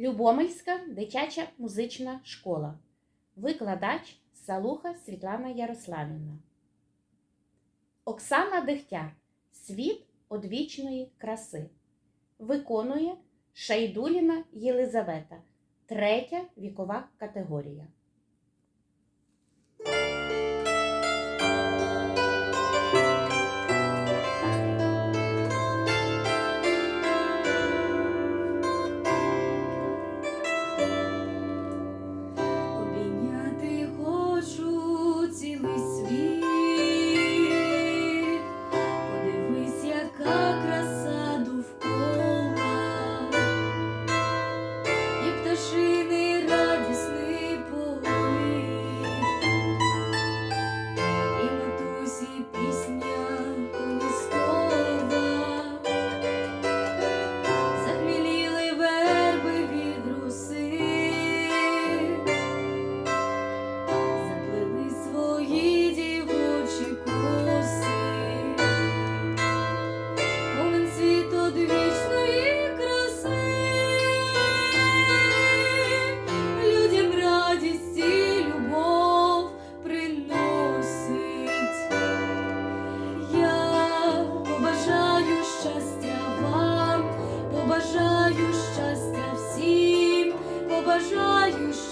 Любомельська дитяча музична школа. Викладач Салуха Світлана Ярославівна. Оксана Дегтяр. Світ одвічної краси. Виконує Шайдуліна Єлизавета. Третя вікова категорія.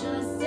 just